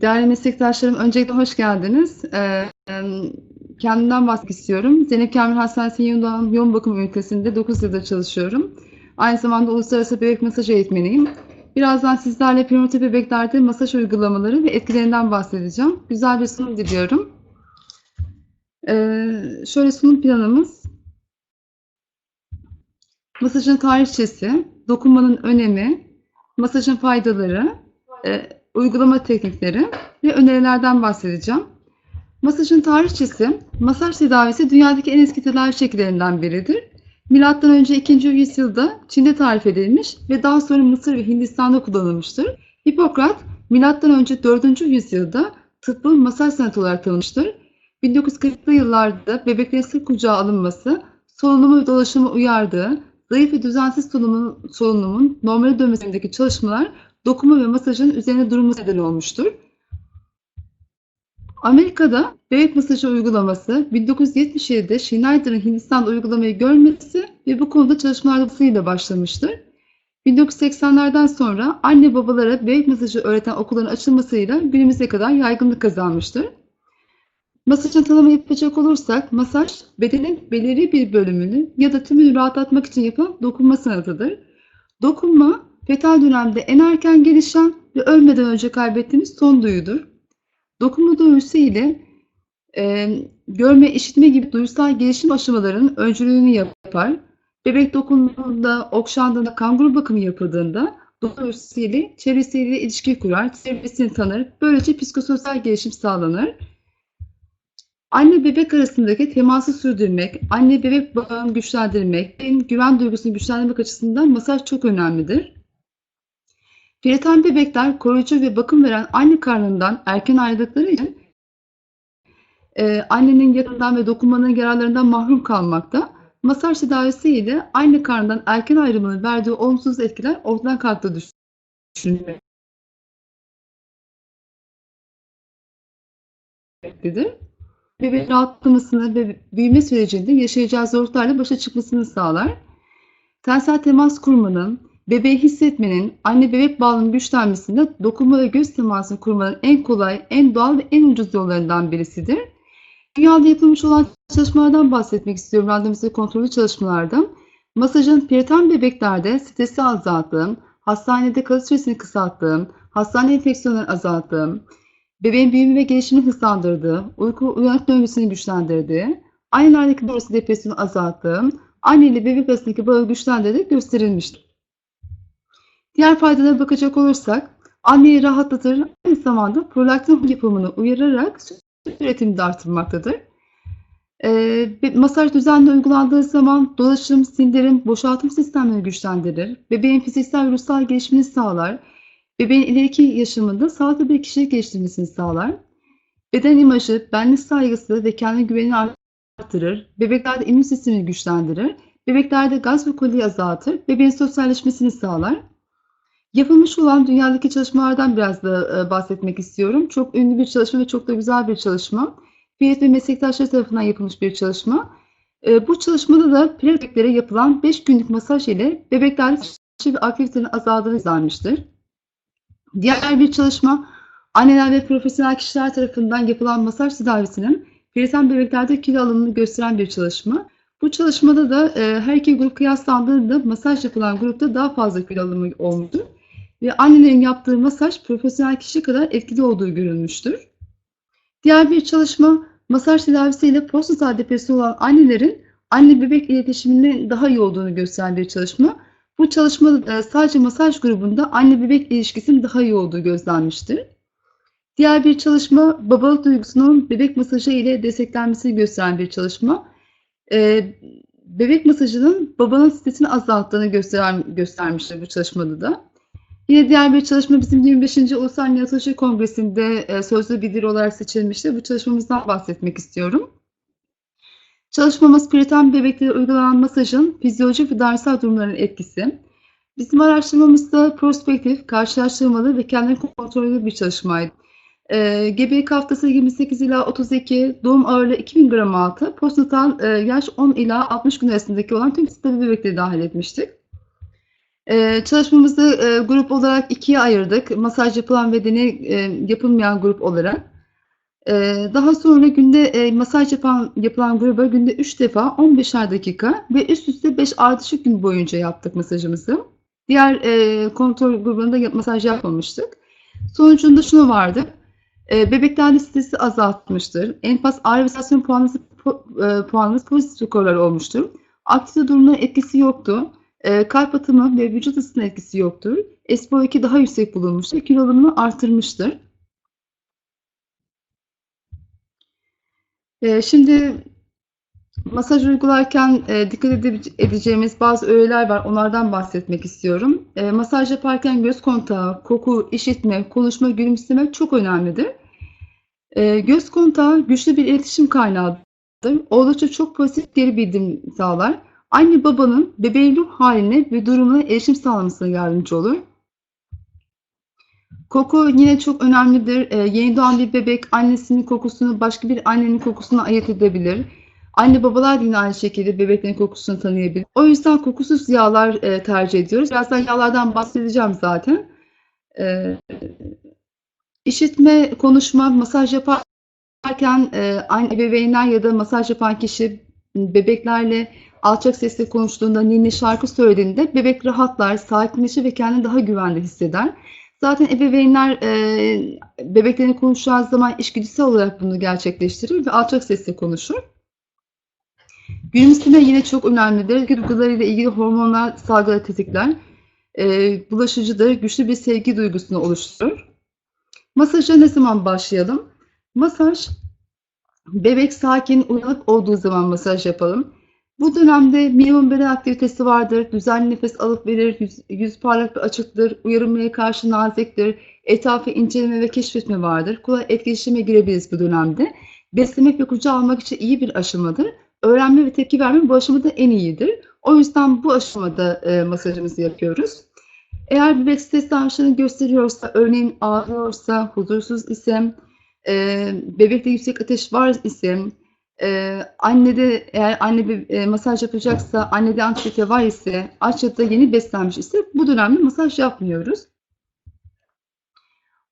Değerli meslektaşlarım, öncelikle hoş geldiniz. Ee, kendimden bahsetmek istiyorum. Zeynep Kamil Hastanesi yoğun, yoğun bakım ünitesinde 9 yıldır çalışıyorum. Aynı zamanda uluslararası bebek masaj eğitmeniyim. Birazdan sizlerle prenatal bebeklerde masaj uygulamaları ve etkilerinden bahsedeceğim. Güzel bir sunum diliyorum. Ee, şöyle sunum planımız. Masajın tarihçesi, dokunmanın önemi, masajın faydaları, e, uygulama teknikleri ve önerilerden bahsedeceğim. Masajın tarihçesi, masaj tedavisi dünyadaki en eski tedavi şekillerinden biridir. Milattan önce 2. yüzyılda Çin'de tarif edilmiş ve daha sonra Mısır ve Hindistan'da kullanılmıştır. Hipokrat, milattan önce 4. yüzyılda tıbbı masaj sanatı olarak tanımıştır. 1940'lı yıllarda bebeklerin sık kucağa alınması, solunumu ve dolaşımı uyardığı, zayıf ve düzensiz solunumun, solunumun normale dönmesindeki çalışmalar dokunma ve masajın üzerine durulması neden olmuştur. Amerika'da bebek masajı uygulaması 1977'de Schneider'ın Hindistan'da uygulamayı görmesi ve bu konuda çalışmalarla başlamıştır. 1980'lerden sonra anne babalara bebek masajı öğreten okulların açılmasıyla günümüze kadar yaygınlık kazanmıştır. Masajın tanımı yapacak olursak, masaj bedenin belirli bir bölümünü ya da tümünü rahatlatmak için yapılan dokunma sanatıdır. Dokunma, fetal dönemde en erken gelişen ve ölmeden önce kaybettiğimiz son duyudur. Dokunma duyusu ile e, görme, işitme gibi duysal gelişim aşamalarının öncülüğünü yapar. Bebek dokunduğunda, okşandığında, kanguru bakımı yapıldığında duyusu ile çevresiyle ilişki kurar, çevresini tanır. Böylece psikososyal gelişim sağlanır. Anne bebek arasındaki teması sürdürmek, anne bebek bağını güçlendirmek, güven duygusunu güçlendirmek açısından masaj çok önemlidir. Prenatal bebekler koruyucu ve bakım veren anne karnından erken ayrıldıkları için e, annenin yakından ve dokunmanın yararlarından mahrum kalmakta. Masaj tedavisi ile anne karnından erken ayrılmanın verdiği olumsuz etkiler ortadan kalktığı düşünülmektedir. Bebeğin rahatlamasını ve büyüme sürecinde yaşayacağı zorluklarla başa çıkmasını sağlar. Tensel temas kurmanın, bebeği hissetmenin, anne bebek bağının güçlenmesinde dokunma ve göz temasını kurmanın en kolay, en doğal ve en ucuz yollarından birisidir. Dünyada yapılmış olan çalışmalardan bahsetmek istiyorum. Randomize kontrollü çalışmalardan. Masajın periton bebeklerde stresi azalttığım, hastanede kalış süresini kısalttığım, hastane enfeksiyonlarını azalttığım, bebeğin büyüme ve gelişimini hızlandırdığı, uyku uyanık döngüsünü güçlendirdiği, annelerdeki doğrusu depresyonu azalttığım, anne ile bebek arasındaki bağı güçlendirdiği gösterilmiştir. Diğer faydalara bakacak olursak, anneyi rahatlatır, aynı zamanda prolaktin yapımını uyararak süt üretimini de artırmaktadır. E, masaj düzenli uygulandığı zaman dolaşım, sindirim, boşaltım sistemlerini güçlendirir. Bebeğin fiziksel ve ruhsal gelişimini sağlar. Bebeğin ileriki yaşamında sağlıklı bir kişilik geliştirmesini sağlar. Beden imajı, benlik saygısı ve kendi güvenini artırır. Bebeklerde immün sistemini güçlendirir. Bebeklerde gaz ve koliyi azaltır. Bebeğin sosyalleşmesini sağlar. Yapılmış olan dünyadaki çalışmalardan biraz da bahsetmek istiyorum. Çok ünlü bir çalışma ve çok da güzel bir çalışma. Fiyat ve meslektaşları tarafından yapılmış bir çalışma. Bu çalışmada da bebeklere yapılan 5 günlük masaj ile bebeklerde ve aktivitenin azaldığını izlenmiştir. Diğer bir çalışma, anneler ve profesyonel kişiler tarafından yapılan masaj tedavisinin periten bebeklerde kilo alımını gösteren bir çalışma. Bu çalışmada da her iki grup kıyaslandığında masaj yapılan grupta daha fazla kilo alımı olmuştur ve annelerin yaptığı masaj profesyonel kişi kadar etkili olduğu görülmüştür. Diğer bir çalışma masaj tedavisiyle postnatal depresyon olan annelerin anne bebek iletişiminin daha iyi olduğunu gösteren bir çalışma. Bu çalışmada sadece masaj grubunda anne bebek ilişkisinin daha iyi olduğu gözlenmiştir. Diğer bir çalışma babalık duygusunun bebek masajı ile desteklenmesini gösteren bir çalışma. Bebek masajının babanın stresini azalttığını gösteren, göstermiştir bu çalışmada da. Yine diğer bir çalışma bizim 25. Ulusal Neonatoloji Kongresi'nde e, sözlü bildiri olarak seçilmişti. Bu çalışmamızdan bahsetmek istiyorum. Çalışmamız periton bebeklere uygulanan masajın fizyolojik ve davranışsal durumların etkisi. Bizim araştırmamızda prospektif, karşılaştırmalı ve kendini kontrollü bir çalışmaydı. E, gebelik haftası 28 ila 32, doğum ağırlığı 2000 gram altı, postnatal e, yaş 10 ila 60 gün arasındaki olan tüm stabil bebekleri dahil etmiştik. Ee, çalışmamızı e, grup olarak ikiye ayırdık. Masaj yapılan ve deney e, yapılmayan grup olarak. Ee, daha sonra günde e, masaj yapan yapılan gruba günde 3 defa 15'er dakika ve üst üste 5 ardışık gün boyunca yaptık masajımızı. Diğer e, kontrol grubunda masaj yapmamıştık. Sonucunda şunu vardı. E, bebeklerde stresi azaltmıştır. En fazla ağrı ve sansasyon puanımız, pu- e, puanımız pozitif skorlar olmuştur. Aktivite durumuna etkisi yoktu. E, kalp atımı ve vücut ısısına etkisi yoktur. SPO2 daha yüksek bulunmuştur. Kilo alımını artırmıştır. E, şimdi masaj uygularken e, dikkat ede- edeceğimiz bazı öğeler var. Onlardan bahsetmek istiyorum. E, masaj yaparken göz kontağı, koku, işitme, konuşma, gülümseme çok önemlidir. E, göz kontağı güçlü bir iletişim kaynağıdır. Oldukça çok pozitif geri bildirim sağlar. Anne babanın bebeğin ruh haline ve durumuna erişim sağlamasına yardımcı olur. Koku yine çok önemlidir. Ee, yeni doğan bir bebek annesinin kokusunu başka bir annenin kokusuna ayırt edebilir. Anne babalar yine aynı şekilde bebeklerin kokusunu tanıyabilir. O yüzden kokusuz yağlar e, tercih ediyoruz. Birazdan yağlardan bahsedeceğim zaten. Ee, işitme, konuşma, masaj yaparken e, anne ebeveynler ya da masaj yapan kişi bebeklerle alçak sesle konuştuğunda, ninni şarkı söylediğinde bebek rahatlar, sakinleşir ve kendini daha güvende hisseder. Zaten ebeveynler e, bebeklerin konuşacağı zaman içgüdüsel olarak bunu gerçekleştirir ve alçak sesle konuşur. Gülümseme yine çok önemlidir. Duygularıyla ilgili hormonlar salgıları tetikler. E, bulaşıcıdır, güçlü bir sevgi duygusunu oluşturur. Masaja ne zaman başlayalım? Masaj, bebek sakin, uyanık olduğu zaman masaj yapalım. Bu dönemde minimum beden aktivitesi vardır. Düzenli nefes alıp verir. Yüz, yüz parlak ve açıktır. Uyarılmaya karşı naziktir. Etrafı inceleme ve keşfetme vardır. Kolay etkileşime girebiliriz bu dönemde. Beslemek ve kucağa almak için iyi bir aşamadır. Öğrenme ve tepki verme bu aşamada en iyidir. O yüzden bu aşamada e, masajımızı yapıyoruz. Eğer bebek stres davranışlarını gösteriyorsa, örneğin ağlıyorsa, huzursuz ise, e, bebekte yüksek ateş var ise, ee, annede eğer anne bir e, masaj yapacaksa, annede anksiyete var ise, aç ya da yeni beslenmiş ise bu dönemde masaj yapmıyoruz.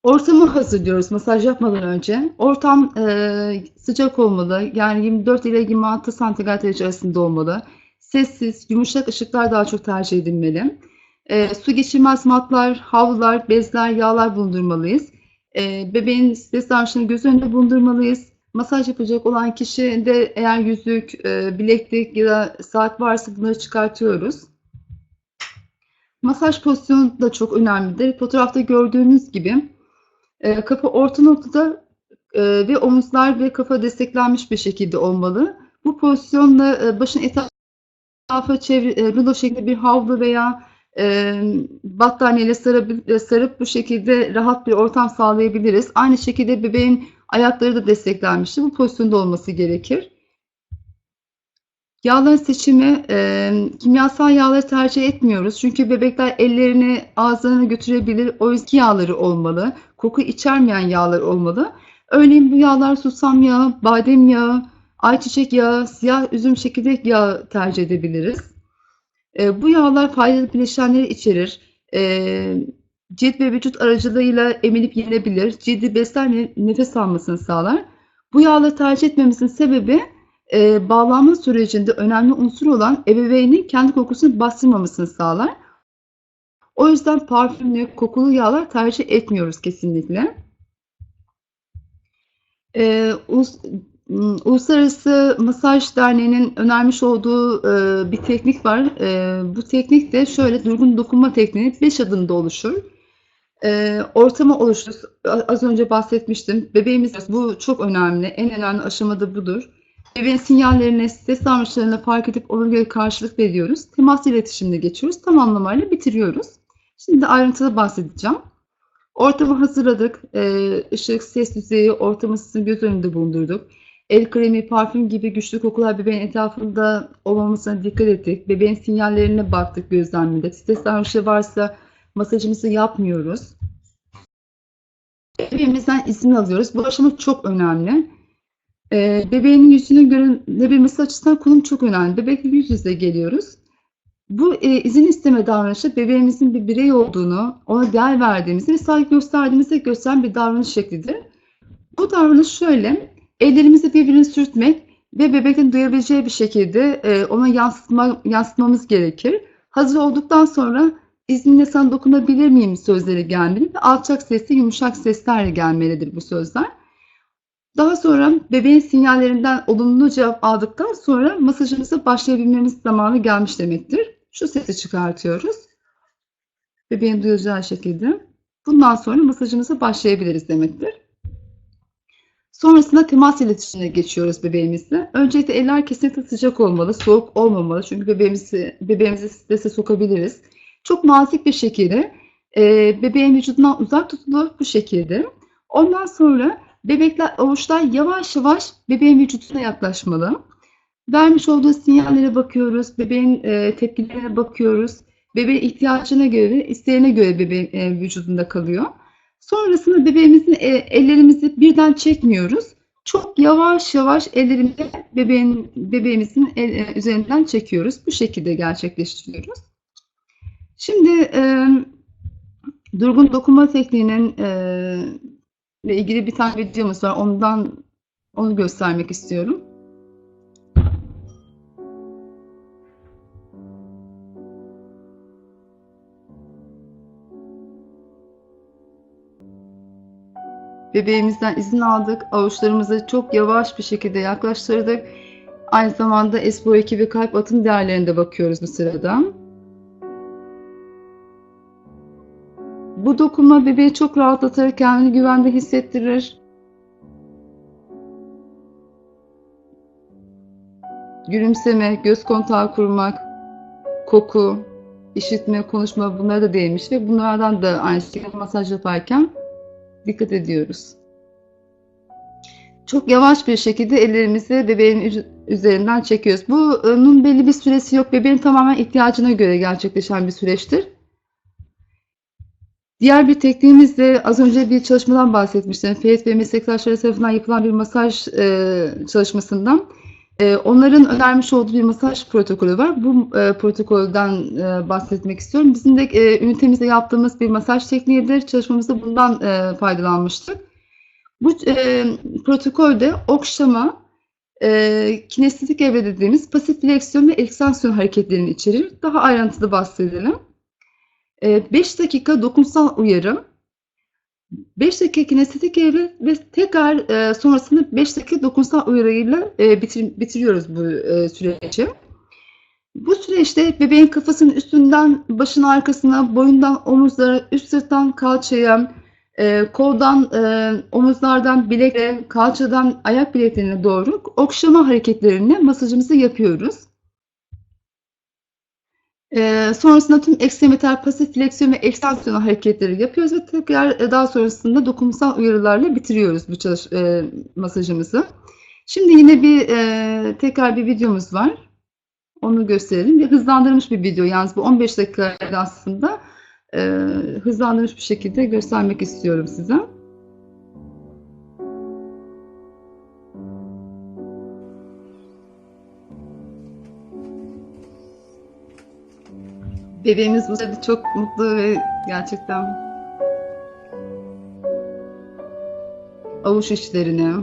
Ortamı hazırlıyoruz masaj yapmadan önce. Ortam e, sıcak olmalı. Yani 24 ile 26 santigrat derece arasında olmalı. Sessiz, yumuşak ışıklar daha çok tercih edilmeli. E, su geçirmez matlar, havlular, bezler, yağlar bulundurmalıyız. E, bebeğin stres davranışını göz önünde bulundurmalıyız. Masaj yapacak olan kişi de eğer yüzük, e, bileklik ya da saat varsa bunları çıkartıyoruz. Masaj pozisyonu da çok önemlidir. Fotoğrafta gördüğünüz gibi e, kafa orta noktada e, ve omuzlar ve kafa desteklenmiş bir şekilde olmalı. Bu pozisyonda e, başın etrafı çevir, e, rulo şeklinde bir havlu veya e, battaniyeyle sarıp, sarıp bu şekilde rahat bir ortam sağlayabiliriz. Aynı şekilde bebeğin ayakları da desteklenmiştir. Bu pozisyonda olması gerekir. Yağların seçimi, e, kimyasal yağları tercih etmiyoruz. Çünkü bebekler ellerini ağızlarına götürebilir. O yüzden yağları olmalı. Koku içermeyen yağlar olmalı. Örneğin bu yağlar susam yağı, badem yağı, ayçiçek yağı, siyah üzüm çekirdek yağı tercih edebiliriz. E, bu yağlar faydalı bileşenleri içerir. E, cilt ve vücut aracılığıyla emilip yenilebilir. Cildi besler ve nefes almasını sağlar. Bu yağları tercih etmemizin sebebi e, bağlanma sürecinde önemli unsur olan ebeveynin kendi kokusunu bastırmamasını sağlar. O yüzden parfümlü, kokulu yağlar tercih etmiyoruz kesinlikle. E, us, Uluslararası Masaj Derneği'nin önermiş olduğu e, bir teknik var. E, bu teknik de şöyle durgun dokunma tekniği 5 adımda oluşur. E, ortamı oluştur. Az önce bahsetmiştim. Bebeğimiz bu çok önemli. En önemli aşamada budur. Bebeğin sinyallerini, stres davranışlarını fark edip göre karşılık veriyoruz. Temas iletişimine geçiyoruz. Tamamlamayla bitiriyoruz. Şimdi ayrıntılı bahsedeceğim. Ortamı hazırladık. E, ışık, ses düzeyi, ortam ısısını göz önünde bulundurduk. El kremi, parfüm gibi güçlü kokular bebeğin etrafında olmamasına dikkat ettik. Bebeğin sinyallerine baktık gözlemledik. Stres davranışı varsa masajımızı yapmıyoruz. Bebeğimizden izin alıyoruz. Bu aşama çok önemli. Ee, bebeğin yüzünü görünebilmesi açısından konum çok önemli. Bebekle yüz yüze geliyoruz. Bu e, izin isteme davranışı bebeğimizin bir birey olduğunu, ona değer verdiğimizi ve saygı gösterdiğimizi gösteren bir davranış şeklidir. Bu davranış şöyle, ellerimizi birbirine sürtmek ve bebekten duyabileceği bir şekilde e, ona yansıtma, yansıtmamız gerekir. Hazır olduktan sonra izninle sana dokunabilir miyim sözleri gelmeli ve alçak sesli yumuşak seslerle gelmelidir bu sözler. Daha sonra bebeğin sinyallerinden olumlu cevap aldıktan sonra masajımıza başlayabilmemiz zamanı gelmiş demektir. Şu sesi çıkartıyoruz. Bebeğin duyacağı şekilde. Bundan sonra masajımıza başlayabiliriz demektir. Sonrasında temas iletişimine geçiyoruz bebeğimizle. Öncelikle eller kesinlikle sıcak olmalı, soğuk olmamalı. Çünkü bebeğimizi, bebeğimizi strese sokabiliriz. Çok nazik bir şekilde e, bebeğin vücudundan uzak tutulur bu şekilde. Ondan sonra bebekler, avuçlar yavaş yavaş bebeğin vücuduna yaklaşmalı. Vermiş olduğu sinyallere bakıyoruz, bebeğin e, tepkilerine bakıyoruz. Bebeğin ihtiyacına göre, isteğine göre bebeğin e, vücudunda kalıyor. Sonrasında bebeğimizin e, ellerimizi birden çekmiyoruz. Çok yavaş yavaş ellerimizi bebeğin, bebeğimizin el, e, üzerinden çekiyoruz. Bu şekilde gerçekleştiriyoruz. Şimdi e, durgun dokunma tekniğinin e, ile ilgili bir tane videomuz var. Ondan onu göstermek istiyorum. Bebeğimizden izin aldık. Avuçlarımızı çok yavaş bir şekilde yaklaştırdık. Aynı zamanda SPO2 ve kalp atım değerlerine de bakıyoruz bu sırada. Bu dokunma bebeği çok rahatlatır, kendini güvende hissettirir. Gülümseme, göz kontağı kurmak, koku, işitme, konuşma bunlara da değinmiş ve bunlardan da aynı şekilde masaj yaparken dikkat ediyoruz. Çok yavaş bir şekilde ellerimizi bebeğin üzerinden çekiyoruz. Bunun belli bir süresi yok. Bebeğin tamamen ihtiyacına göre gerçekleşen bir süreçtir. Diğer bir tekniğimiz de az önce bir çalışmadan bahsetmiştim. Ferit ve meslektaşları tarafından yapılan bir masaj e, çalışmasından. E, onların önermiş olduğu bir masaj protokolü var. Bu e, protokolden e, bahsetmek istiyorum. Bizim de e, ünitemizde yaptığımız bir masaj tekniğidir. Çalışmamızda bundan e, faydalanmıştık. Bu e, protokolde okşama, e, kinestetik evre dediğimiz pasif fleksiyon ve ekstansiyon hareketlerini içerir. Daha ayrıntılı bahsedelim. 5 dakika dokunsal uyarı, 5 dakika kinestetik evre ve tekrar e, sonrasında 5 dakika dokunsal uyarıyla e, bitir, bitiriyoruz bu e, süreci. Bu süreçte bebeğin kafasının üstünden başın arkasına, boyundan omuzlara, üst sırttan kalçaya, e, koldan, e, omuzlardan bileklere, kalçadan ayak bileklerine doğru okşama hareketlerini masajımızı yapıyoruz. E, sonrasında tüm ekstremiter pasif fleksiyon ve ekstansiyon hareketleri yapıyoruz ve tekrar e, daha sonrasında dokunsal uyarılarla bitiriyoruz bu çalış, e, masajımızı. Şimdi yine bir e, tekrar bir videomuz var. Onu gösterelim. Bir hızlandırılmış bir video. Yalnız bu 15 dakika aslında e, hızlandırılmış bir şekilde göstermek istiyorum size. Bebeğimiz bu sırada çok mutlu ve gerçekten avuç içlerini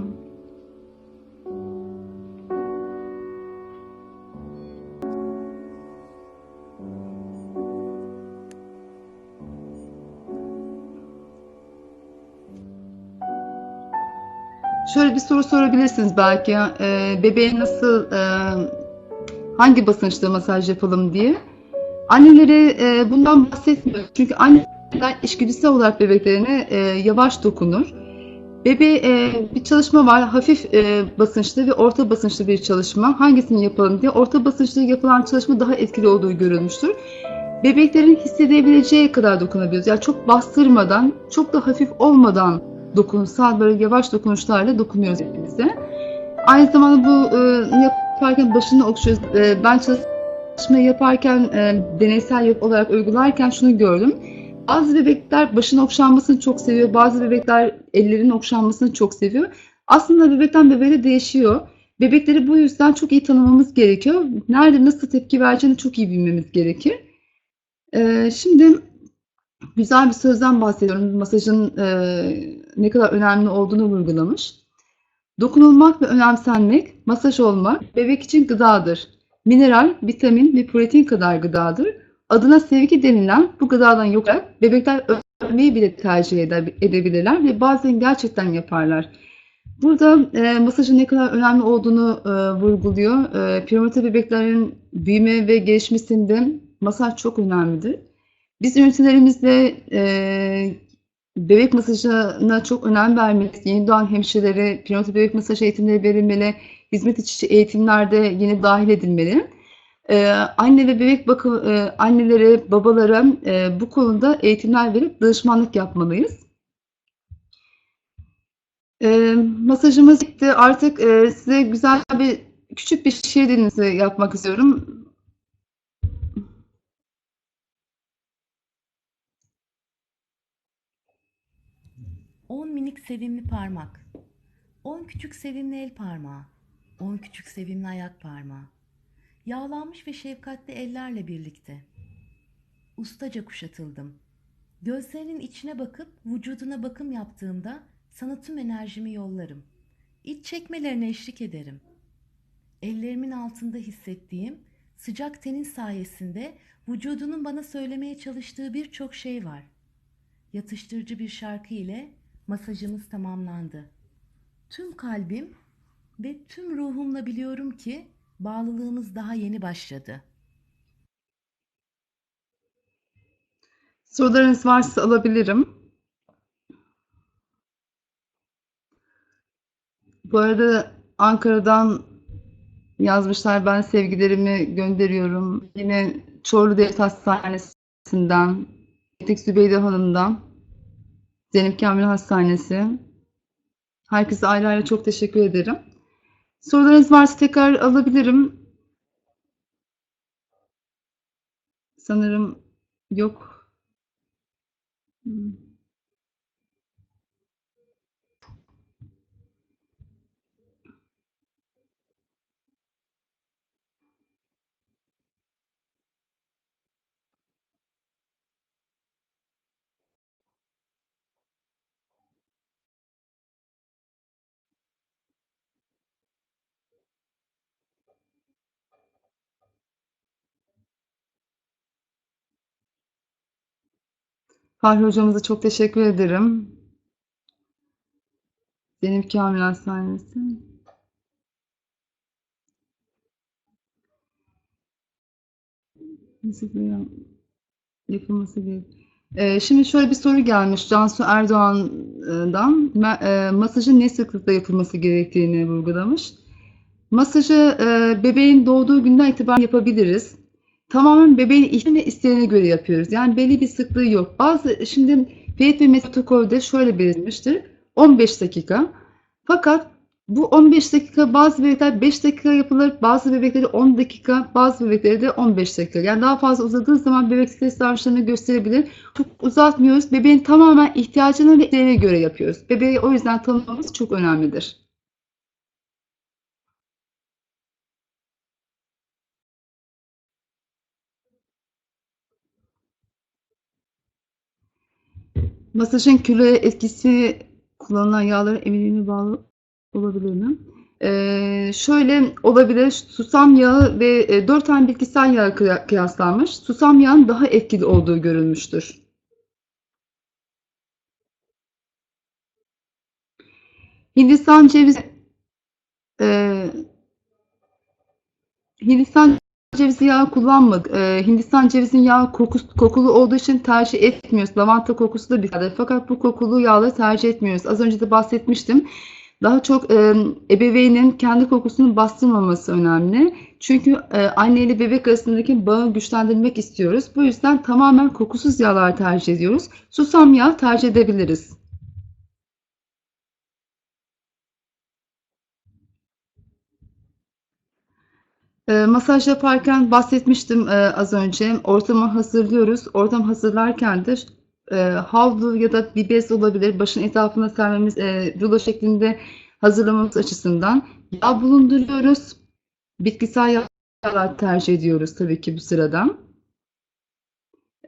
Şöyle bir soru sorabilirsiniz belki. E, bebeğe nasıl, e, hangi basınçta masaj yapalım diye. Annelere e, bundan bahsetmiyorum. Çünkü anneler içgüdüsel olarak bebeklerine e, yavaş dokunur. Bebe e, bir çalışma var. Hafif e, basınçlı ve orta basınçlı bir çalışma. Hangisini yapalım diye. Orta basınçlı yapılan çalışma daha etkili olduğu görülmüştür. Bebeklerin hissedebileceği kadar dokunabiliyoruz. Yani çok bastırmadan, çok da hafif olmadan dokunsal böyle yavaş dokunuşlarla dokunuyoruz hepimize. Aynı zamanda bu e, yaparken başını okşuyoruz. E, ben çalışma yaparken e, deneysel olarak uygularken şunu gördüm. Bazı bebekler başın okşanmasını çok seviyor. Bazı bebekler ellerin okşanmasını çok seviyor. Aslında bebekten bebeğe değişiyor. Bebekleri bu yüzden çok iyi tanımamız gerekiyor. Nerede nasıl tepki vereceğini çok iyi bilmemiz gerekir. Ee, şimdi güzel bir sözden bahsediyorum. Masajın e, ne kadar önemli olduğunu vurgulamış. Dokunulmak ve önemsenmek, masaj olmak bebek için gıdadır. Mineral, vitamin ve protein kadar gıdadır. Adına sevgi denilen bu gıdadan yok bebekler ölmeyi bile tercih ede- edebilirler ve bazen gerçekten yaparlar. Burada e, masajın ne kadar önemli olduğunu e, vurguluyor. E, prematür bebeklerin büyüme ve gelişmesinde masaj çok önemlidir. Biz ünitelerimizde e, bebek masajına çok önem vermeliyiz. Yeni doğan hemşirelere prenatal bebek masaj eğitimleri verilmeli. Hizmet içi eğitimlerde yine dahil edilmeli. Ee, anne ve bebek bakım e, annelere, babalara e, bu konuda eğitimler verip danışmanlık yapmalıyız. E, masajımız bitti. Artık e, size güzel bir küçük bir şiir dinlesi yapmak istiyorum. On minik sevimli parmak. On küçük sevimli el parmağı. On küçük sevimli ayak parmağı. Yağlanmış ve şefkatli ellerle birlikte. Ustaca kuşatıldım. Gözlerinin içine bakıp vücuduna bakım yaptığımda sana tüm enerjimi yollarım. İç çekmelerine eşlik ederim. Ellerimin altında hissettiğim sıcak tenin sayesinde vücudunun bana söylemeye çalıştığı birçok şey var. Yatıştırıcı bir şarkı ile masajımız tamamlandı. Tüm kalbim ve tüm ruhumla biliyorum ki bağlılığımız daha yeni başladı. Sorularınız varsa alabilirim. Bu arada Ankara'dan yazmışlar. Ben sevgilerimi gönderiyorum. Yine Çorlu Devlet Hastanesi'nden, Etik Zübeyde Hanım'dan, Zeynep Kamil Hastanesi. Herkese ayrı ayrı çok teşekkür ederim. Sorularınız varsa tekrar alabilirim. Sanırım yok. Hmm. Fahri hocamıza çok teşekkür ederim. Zeynep Kamil Hastanesi. Yapılması gerekiyor? Ee, şimdi şöyle bir soru gelmiş Cansu Erdoğan'dan. E, masajın ne sıklıkla yapılması gerektiğini vurgulamış. Masajı e, bebeğin doğduğu günden itibaren yapabiliriz. Tamamen bebeğin ihtiyacına isteğine göre yapıyoruz. Yani belli bir sıklığı yok. Bazı şimdi PET ve protokolde şöyle belirtilmiştir. 15 dakika. Fakat bu 15 dakika bazı bebekler 5 dakika yapılır, bazı bebekleri 10 dakika, bazı bebekleri de 15 dakika. Yani daha fazla uzadığı zaman bebek stres davranışlarını gösterebilir. Çok uzatmıyoruz. Bebeğin tamamen ihtiyacına ve isteğine göre yapıyoruz. Bebeği o yüzden tanımamız çok önemlidir. Masajın kiloya etkisi kullanılan yağların emilliğine bağlı olabilir mi? Ee, şöyle olabilir. Susam yağı ve e, 4 tane bitkisel yağ kıya- kıyaslanmış. Susam yağın daha etkili olduğu görülmüştür. Hindistan cevizi e, Hindistan cevizi yağı kullanmadık. Ee, Hindistan cevizinin yağı kokusu, kokulu olduğu için tercih etmiyoruz. Lavanta kokusu da yağdır. Fakat bu kokulu yağları tercih etmiyoruz. Az önce de bahsetmiştim. Daha çok e, ebeveynin kendi kokusunu bastırmaması önemli. Çünkü e, anne ile bebek arasındaki bağı güçlendirmek istiyoruz. Bu yüzden tamamen kokusuz yağlar tercih ediyoruz. Susam yağı tercih edebiliriz. E, masaj yaparken bahsetmiştim e, az önce. Ortamı hazırlıyoruz. Ortam hazırlarken de e, havlu ya da bir bez olabilir. Başın etrafına sermemiz, e, rulo şeklinde hazırlamamız açısından yağ bulunduruyoruz. Bitkisel yağlar tercih ediyoruz tabii ki bu sırada.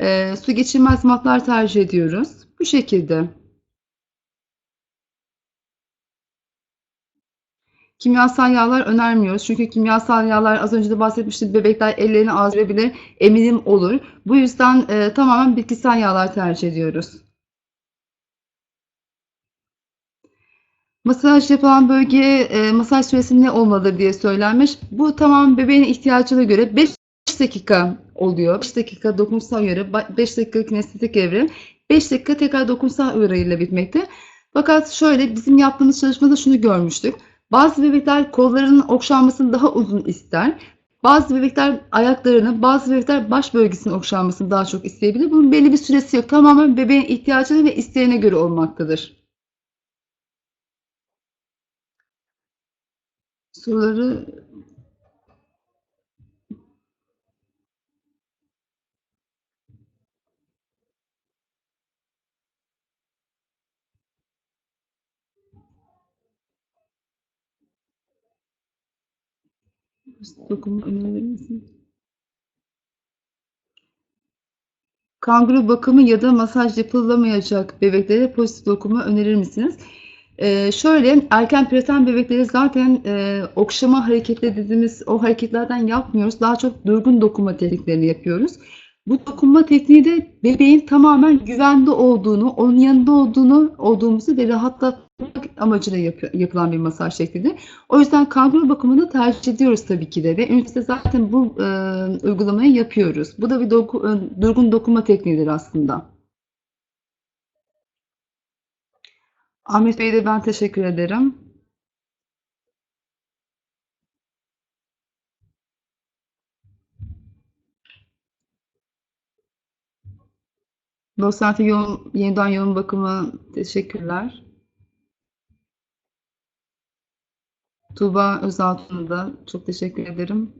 Ee, su geçirmez matlar tercih ediyoruz. Bu şekilde. Kimyasal yağlar önermiyoruz. Çünkü kimyasal yağlar az önce de bahsetmiştim. Bebekler ellerini ağzırabilir, emilim olur. Bu yüzden e, tamamen bitkisel yağlar tercih ediyoruz. Masaj yapılan bölge e, masaj süresi ne olmalı diye söylenmiş. Bu tamamen bebeğin ihtiyacına göre 5 dakika oluyor. 5 dakika dokunsal yara, 5 dakika kinestetik evre, 5 dakika tekrar dokunsal uyarı ile bitmekte. Fakat şöyle bizim yaptığımız çalışmada şunu görmüştük. Bazı bebekler kollarının okşanmasını daha uzun ister. Bazı bebekler ayaklarını, bazı bebekler baş bölgesinin okşanmasını daha çok isteyebilir. Bunun belli bir süresi yok. Tamamen bebeğin ihtiyacına ve isteğine göre olmaktadır. Soruları dokunma önerir misin? Kanguru bakımı ya da masaj yapılamayacak bebeklere pozitif dokuma önerir misiniz? Ee, şöyle erken preterm bebekleri zaten e, okşama hareketleri dediğimiz o hareketlerden yapmıyoruz. Daha çok durgun dokunma tekniklerini yapıyoruz. Bu dokunma tekniği de bebeğin tamamen güvende olduğunu, onun yanında olduğunu, olduğumuzu ve rahatlatmak amacıyla yapı- yapılan bir masaj şeklidir. O yüzden kanguru bakımını tercih ediyoruz tabii ki de ve ünitede zaten bu e, uygulamayı yapıyoruz. Bu da bir doku- e, durgun dokunma tekniğidir aslında. Ahmet Bey'e de ben teşekkür ederim. Dosyante yoğun, yeniden yoğun bakımı teşekkürler. Tuğba Özaltun'a da çok teşekkür ederim.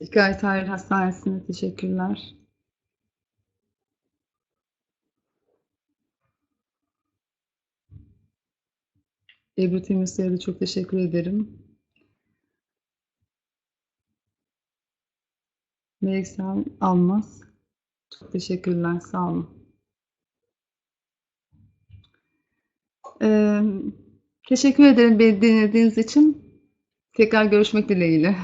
Hikayet Tahrir Hastanesi'ne teşekkürler. Ebru Temizli'ye de çok teşekkür ederim. Meleksen Almaz. Çok teşekkürler. Sağ olun. Ee, teşekkür ederim beni dinlediğiniz için. Tekrar görüşmek dileğiyle.